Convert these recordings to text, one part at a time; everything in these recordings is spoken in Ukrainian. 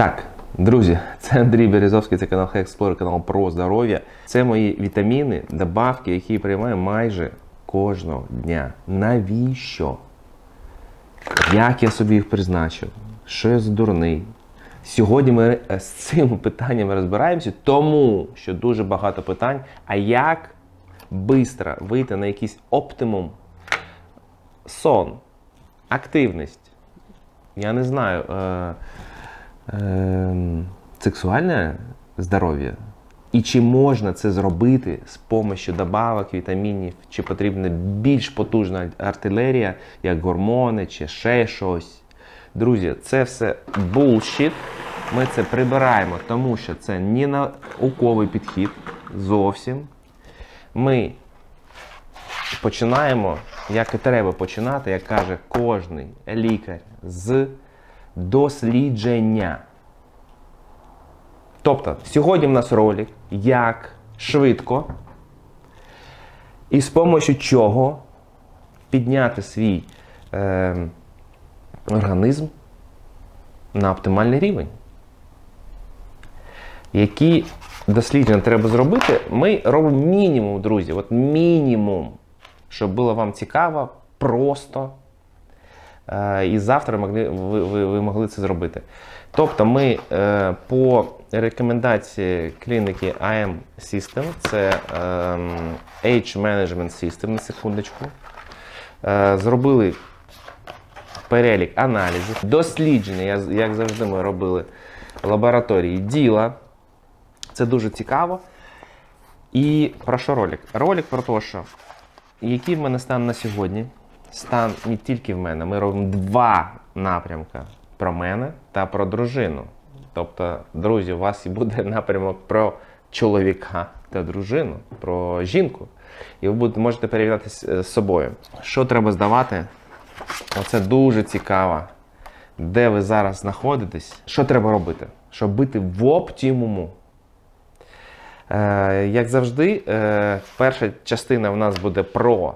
Так, друзі, це Андрій Березовський, це канал Hexplore, канал про здоров'я. Це мої вітаміни, добавки, які я приймаю майже кожного дня. Навіщо? Як я собі їх призначив? Що я за дурний? Сьогодні ми е, з цим питанням розбираємося, тому що дуже багато питань. А як швидко вийти на якийсь оптимум? Сон, активність, я не знаю, е, е, сексуальне здоров'я. І чи можна це зробити з допомогою добавок, вітамінів, чи потрібна більш потужна артилерія, як гормони, чи ще щось. Друзі, це все bullshit. Ми це прибираємо, тому що це не науковий підхід зовсім. Ми починаємо, як і треба починати, як каже кожний лікар, з дослідження. Тобто, сьогодні в нас ролик, як швидко і з допомогою чого підняти свій е, організм на оптимальний рівень. Які дослідження треба зробити, ми робимо мінімум, друзі. От мінімум, щоб було вам цікаво, просто. Е, І завтра могли, ви, ви, ви могли це зробити. Тобто ми е, по рекомендації клініки IM System, це е, Age Management System, на секундочку, е, зробили перелік аналізів, дослідження, як завжди ми робили лабораторії діла. Це дуже цікаво. І про що ролик? Ролик про те, що який в мене стан на сьогодні. Стан не тільки в мене. Ми робимо два напрямки про мене та про дружину. Тобто, друзі, у вас і буде напрямок про чоловіка та дружину, про жінку. І ви будете, можете перевірятися з собою. Що треба здавати? Оце дуже цікаво. Де ви зараз знаходитесь? Що треба робити? Щоб бути в оптимуму. Е, як завжди, е, перша частина в нас буде про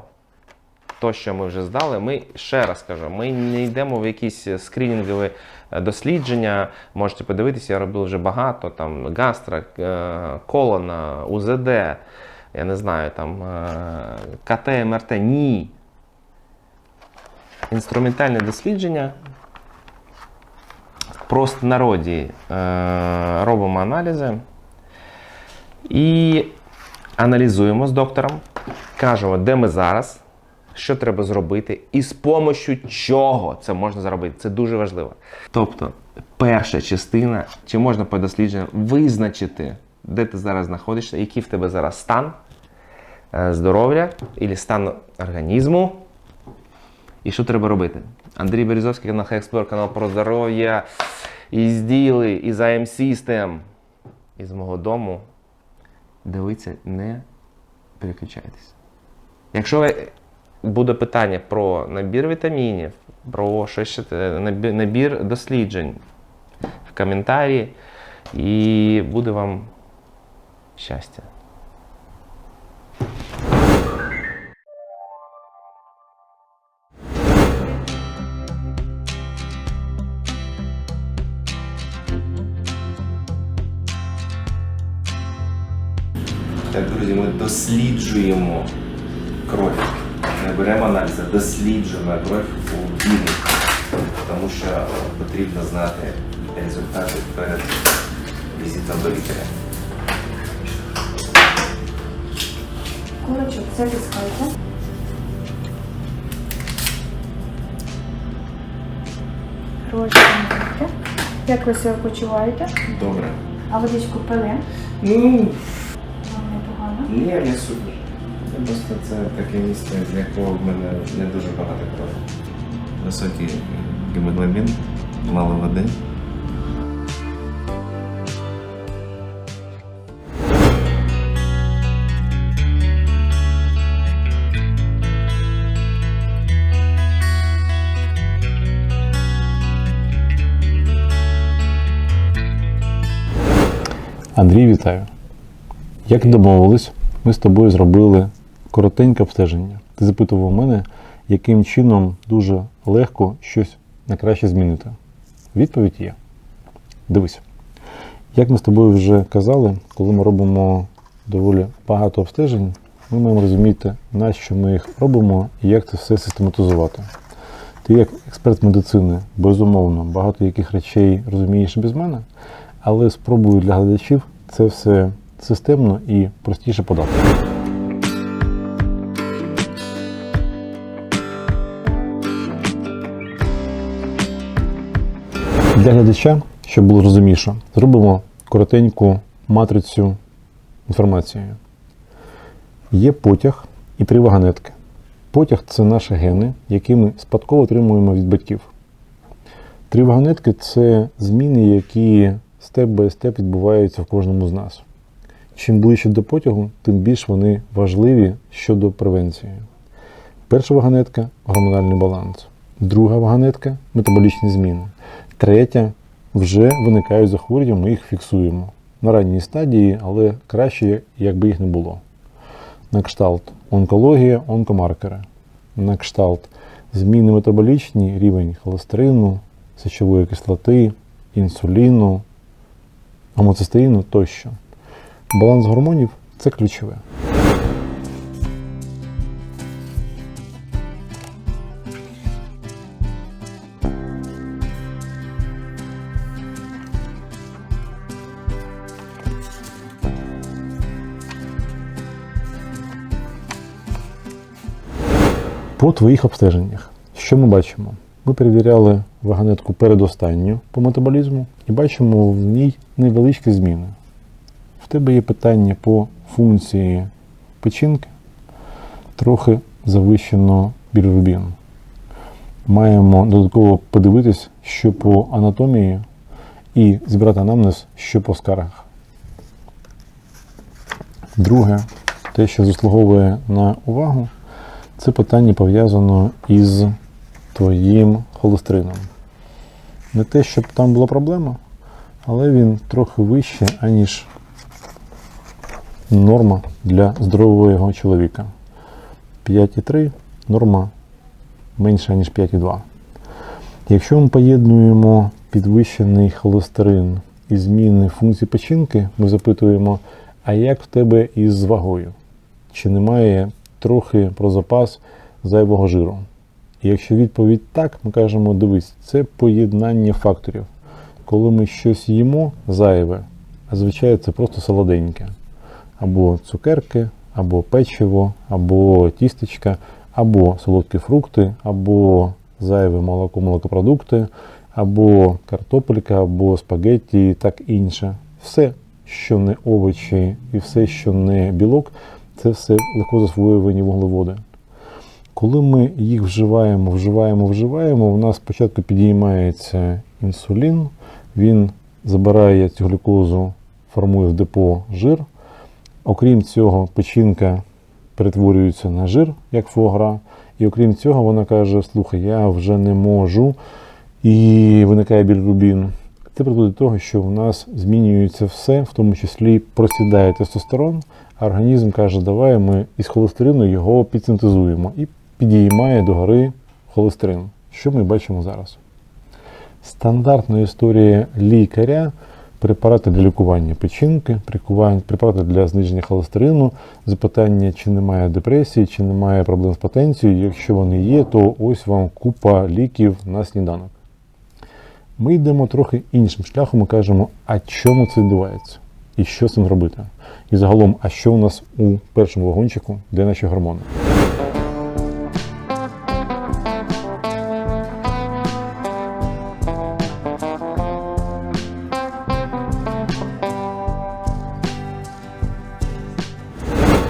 те, що ми вже здали. Ми ще раз кажу, ми не йдемо в якісь скринінгові е, дослідження. Можете подивитися, я робив вже багато там гастро, е, колона, УЗД, я не знаю, там е, КТ, МРТ. Ні. Інструментальне дослідження. В простонароді е, робимо аналізи. І аналізуємо з доктором, кажемо, де ми зараз, що треба зробити, і з допомогою чого це можна зробити. Це дуже важливо. Тобто, перша частина, чи можна по дослідженню визначити, де ти зараз знаходишся, який в тебе зараз стан е, здоров'я або стан організму. І що треба робити? Андрій Березовський, канал Hexplore, канал про здоров'я, із діли, із IM System, із мого дому. Дивіться, не переключайтесь. Якщо ви- буде питання про набір вітамінів, про щось набір, набір досліджень в коментарі, і буде вам щастя. Досліджуємо кров у білі. Тому що е, потрібно знати результати перед візитом до лікаря. Курочок затискайте. Розчинайте. Як ви себе почуваєте? Добре. А водичку пили? Ну, Вам непогано. ні, не супер. Просто це таке місце, з якого в мене не дуже багато крові. Високий гемоглобін, мало води. Андрій, вітаю. Як домовились, ми з тобою зробили коротеньке обстеження. Ти запитував мене, яким чином дуже легко щось на краще змінити. Відповідь є. Дивись. Як ми з тобою вже казали, коли ми робимо доволі багато обстежень, ми маємо розуміти, на що ми їх робимо і як це все систематизувати. Ти як експерт медицини, безумовно, багато яких речей розумієш без мене, але спробую для глядачів це все системно і простіше подати. Для глядача, щоб було зрозуміше, зробимо коротеньку матрицю інформації. Є потяг і три вагонетки. Потяг це наші гени, які ми спадково отримуємо від батьків. Три вагонетки це зміни, які степ бай степ відбуваються в кожному з нас. Чим ближче до потягу, тим більш вони важливі щодо превенції. Перша вагонетка гормональний баланс. Друга вагонетка метаболічні зміни. Третя вже виникають захворювання, ми їх фіксуємо на ранній стадії, але краще, якби їх не було. На кшталт онкологія, онкомаркери. На кшталт зміни метаболічні, рівень холестерину, сечової кислоти, інсуліну, гомоцистеїну тощо. Баланс гормонів це ключове. По твоїх обстеженнях, що ми бачимо? Ми перевіряли вагонетку передостанню по метаболізму і бачимо в ній невеличкі зміни. В тебе є питання по функції печінки, трохи завищено білірубін. Маємо додатково подивитись, що по анатомії, і зібрати анамнез, що по скаргах. Друге, те, що заслуговує на увагу, це питання пов'язано із твоїм холестерином. Не те, щоб там була проблема, але він трохи вище, аніж норма для здорового чоловіка. 5,3 норма менша, ніж 5,2. Якщо ми поєднуємо підвищений холестерин і зміни функції печінки, ми запитуємо, а як в тебе із вагою? Чи немає трохи про запас зайвого жиру? І якщо відповідь так, ми кажемо, дивись, це поєднання факторів. Коли ми щось їмо зайве, а звичайно це просто солоденьке. Або цукерки, або печиво, або тістечка, або солодкі фрукти, або зайве молоко, молокопродукти, або картопелька, або спагетті і так інше. Все, що не овочі і все, що не білок, це все легко засвоювані вуглеводи. Коли ми їх вживаємо, вживаємо, вживаємо, у нас спочатку підіймається інсулін, він забирає цю глюкозу, формує в депо жир. Окрім цього, печінка перетворюється на жир, як фуагра. І окрім цього, вона каже: слухай, я вже не можу, і виникає білірубін. Це призводить до того, що в нас змінюється все, в тому числі просідає тестостерон, організм каже, давай ми із холестерину його підсинтезуємо і підіймає догори холестерин. Що ми бачимо зараз? Стандартна історія лікаря препарати для лікування печінки, препарати для зниження холестерину, запитання, чи немає депресії, чи немає проблем з потенцією. Якщо вони є, то ось вам купа ліків на сніданок. Ми йдемо трохи іншим шляхом і кажемо, а чому це відбувається? І що з цим робити? І загалом, а що у нас у першому вагончику, де наші гормони?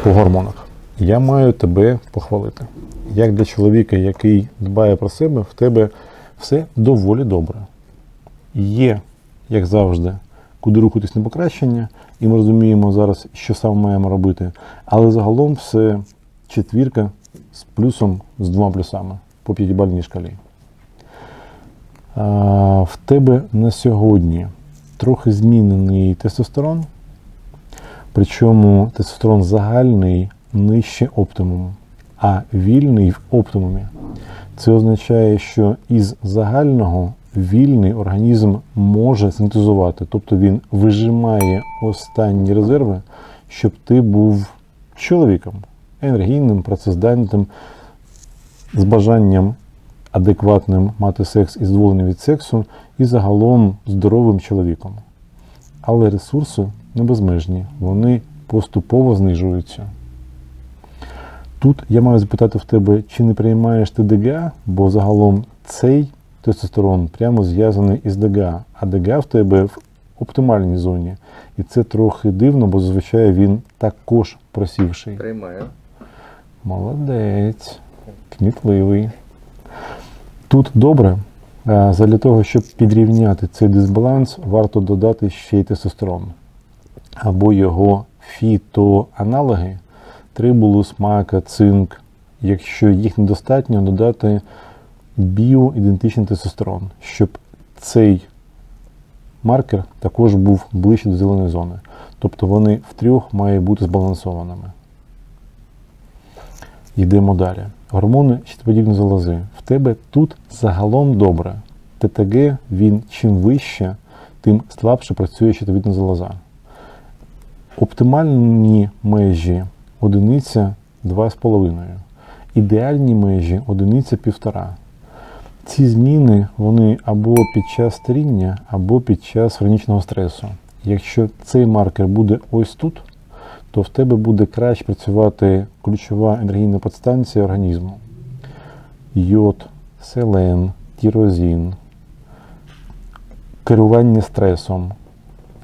По гормонах. Я маю тебе похвалити. Як для чоловіка, який дбає про себе, в тебе все доволі добре. Є, як завжди, куди рухатись на покращення, і ми розуміємо зараз, що саме маємо робити. Але загалом все четвірка з плюсом, з двома плюсами по п'ятибальній шкалі. А, в тебе на сьогодні трохи змінений тестостерон, причому тестостерон загальний нижче оптимуму, а вільний в оптимумі. Це означає, що із загального вільний організм може синтезувати, тобто він вижимає останні резерви, щоб ти був чоловіком, енергійним, працездатним, з бажанням адекватним мати секс і задоволенням від сексу, і загалом здоровим чоловіком. Але ресурси не безмежні, вони поступово знижуються. Тут я маю запитати в тебе, чи не приймаєш ти ДГА, бо загалом цей тестостерон прямо зв'язаний із ДГА, а ДГА в тебе в оптимальній зоні. І це трохи дивно, бо зазвичай він також просівший. Приймаю. Молодець, кмітливий. Тут добре. е, Задля того, щоб підрівняти цей дисбаланс, варто додати ще й тестостерон або його фітоаналоги трибулус, мака, цинк. Якщо їх недостатньо, додати біоідентичний тестостерон, щоб цей маркер також був ближче до зеленої зони. Тобто вони втрьох мають бути збалансованими. Йдемо далі. Гормони щитоподібної залози. В тебе тут загалом добре. ТТГ він чим вище, тим слабше працює щитовідна залоза. Оптимальні межі одиниця 2,5. Ідеальні межі одиниця 1,5. Ці зміни вони або під час старіння, або під час хронічного стресу. Якщо цей маркер буде ось тут, то в тебе буде краще працювати ключова енергійна подстанція організму. Йод, селен, тірозін, керування стресом.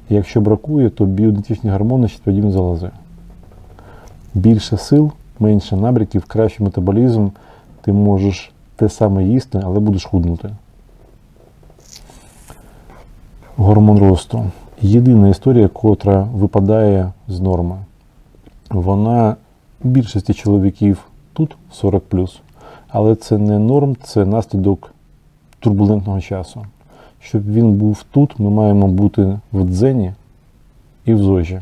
Якщо бракує, то біоідентичні гормони ще щитоподібні залози. Більше сил, менше набряків, кращий метаболізм, ти можеш те саме їсти, але будеш худнути. Гормон росту. Єдина історія, котра випадає з норми. Вона більшості чоловіків тут 40 але це не норм, це наслідок турбулентного часу. Щоб він був тут, ми маємо бути в дзені і в зожі.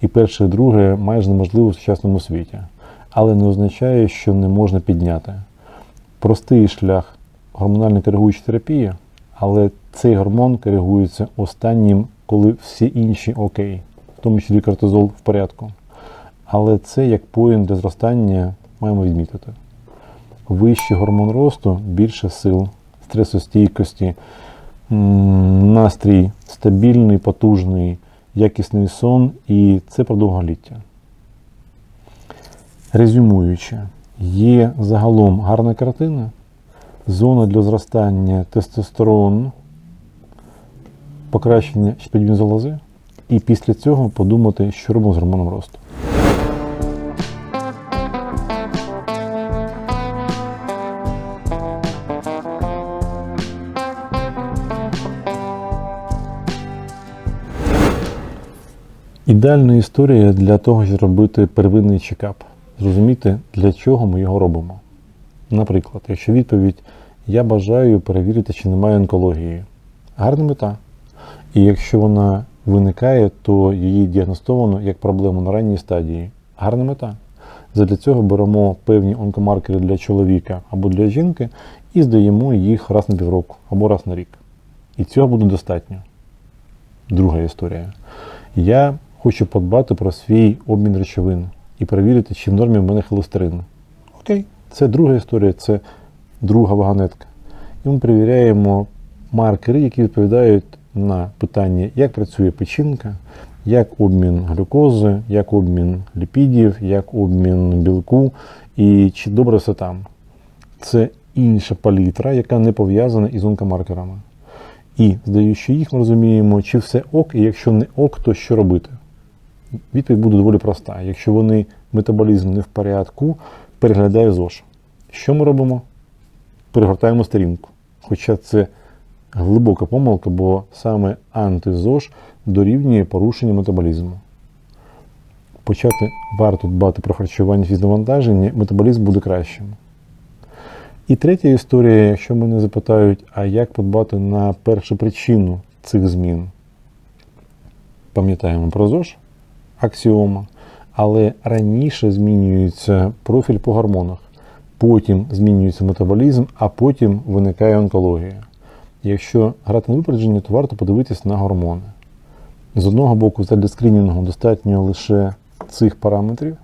І перше, і друге майже неможливо в сучасному світі. Але не означає, що не можна підняти. Простий шлях гормональної коригуючої терапії, але цей гормон коригується останнім, коли всі інші окей, в тому числі кортизол в порядку. Але це як поїн для зростання маємо відмітити. Вищий гормон росту, більше сил, стресостійкості, настрій стабільний, потужний, якісний сон, і це про довголіття. Резюмуючи, є загалом гарна картина, зона для зростання тестостерону, покращення щитоподібної залози, і після цього подумати, що робимо з гормоном росту. Ідеальна історія для того, щоб робити первинний чекап. Зрозуміти, для чого ми його робимо. Наприклад, якщо відповідь Я бажаю перевірити, чи немає онкології. Гарна мета. І якщо вона виникає, то її діагностовано як проблему на ранній стадії. Гарна мета. Задля цього беремо певні онкомаркери для чоловіка або для жінки і здаємо їх раз на півроку або раз на рік. І цього буде достатньо. Друга історія. Я хочу подбати про свій обмін речовин і перевірити, чи в нормі в мене холестерин. Окей, це друга історія, це друга вагонетка. І ми перевіряємо маркери, які відповідають на питання, як працює печінка, як обмін глюкози, як обмін ліпідів, як обмін білку і чи добре все там. Це інша палітра, яка не пов'язана із онкомаркерами. І, здаючи їх, ми розуміємо, чи все ок, і якщо не ок, то що робити? Відповідь буде доволі проста. Якщо вони метаболізм не в порядку, переглядає ЗОЖ. Що ми робимо? Перегортаємо сторінку. Хоча це глибока помилка, бо саме антизож дорівнює порушенню метаболізму. Почати варто дбати про харчування з навантаження, метаболізм буде кращим. І третя історія, якщо мене запитають, а як подбати на першу причину цих змін? Пам'ятаємо про ЗОЖ, аксіома, але раніше змінюється профіль по гормонах, потім змінюється метаболізм, а потім виникає онкологія. Якщо грати на випередження, то варто подивитись на гормони. З одного боку, для скринінгу достатньо лише цих параметрів.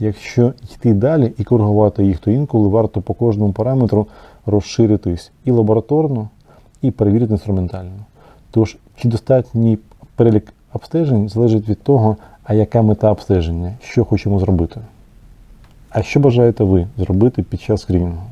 Якщо йти далі і коригувати їх, то інколи варто по кожному параметру розширитись і лабораторно, і перевірити інструментально. Тож, чи достатній перелік обстежень залежить від того, а яка мета обстеження, що хочемо зробити. А що бажаєте ви зробити під час скринінгу?